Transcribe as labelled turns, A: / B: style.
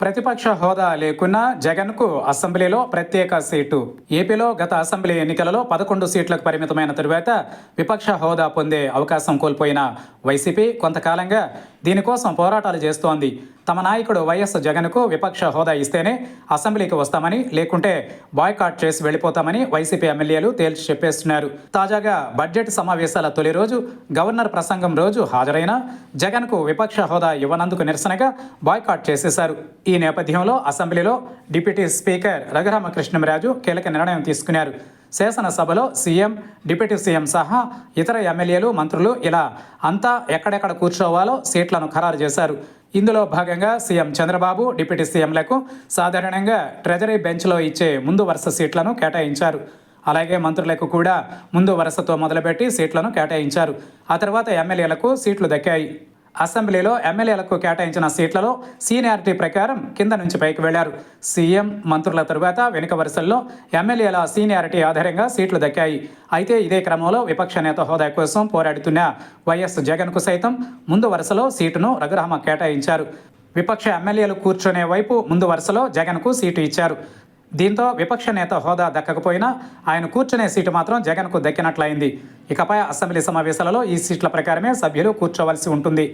A: ప్రతిపక్ష హోదా లేకున్నా జగన్కు అసెంబ్లీలో ప్రత్యేక సీటు. ఏపీలో గత అసెంబ్లీ ఎన్నికలలో పదకొండు సీట్లకు పరిమితమైన తరువాత విపక్ష హోదా పొందే అవకాశం కోల్పోయిన వైసీపీ కొంతకాలంగా దీనికోసం పోరాటాలు చేస్తోంది. తమ నాయకుడు వైఎస్ జగన్కు విపక్ష హోదా ఇస్తేనే అసెంబ్లీకి వస్తామని లేకుంటే బాయ్కాట్ చేసి వెళ్ళిపోతామని వైసీపీ ఎమ్మెల్యేలు తేల్చి చెప్పేస్తున్నారు. తాజాగా బడ్జెట్ సమావేశాల తొలి రోజు గవర్నర్ ప్రసంగం రోజు హాజరైన జగన్కు విపక్ష హోదా ఇవ్వనందుకు నిరసనగా బాయ్కాట్ చేసేశారు. ఈ నేపథ్యంలో అసెంబ్లీలో డిప్యూటీ స్పీకర్ రఘురామకృష్ణంరాజు కీలక నిర్ణయం తీసుకున్నారు. శాసనసభలో సీఎం డిప్యూటీ సీఎం సహా ఇతర ఎమ్మెల్యేలు మంత్రులు ఇలా అంతా ఎక్కడెక్కడ కూర్చోవాలో సీట్లను ఖరారు చేశారు. ఇందులో భాగంగా సీఎం చంద్రబాబు డిప్యూటీ సీఎంలకు సాధారణంగా ట్రెజరీ బెంచ్లో ఇచ్చే ముందు వరుస సీట్లను కేటాయించారు. అలాగే మంత్రులకు కూడా ముందు వరుసతో మొదలుపెట్టి సీట్లను కేటాయించారు. ఆ తర్వాత ఎమ్మెల్యేలకు సీట్లు దక్కాయి. అసెంబ్లీలో ఎమ్మెల్యేలకు కేటాయించిన సీట్లలో సీనియారిటీ ప్రకారం కింద నుంచి పైకి వెళ్ళారు. సీఎం మంత్రుల తరువాత వెనుక వరుసల్లో ఎమ్మెల్యేల సీనియారిటీ ఆధారంగా సీట్లు దక్కాయి. అయితే ఇదే క్రమంలో విపక్ష నేత హోదా కోసం పోరాడుతున్న వైఎస్ జగన్కు సైతం ముందు వరుసలో సీటును రఘురామ కేటాయించారు. విపక్ష ఎమ్మెల్యేలు కూర్చునే వైపు ముందు వరుసలో జగన్కు సీటు ఇచ్చారు. దీంతో విపక్ష నేత హోదా దక్కకపోయినా ఆయన కూర్చునే సీటు మాత్రం జగన్కు దక్కినట్లయింది. ఇకపై అసెంబ్లీ సమావేశాలలో ఈ సీట్ల ప్రకారమే సభ్యులు కూర్చోవలసి ఉంటుంది.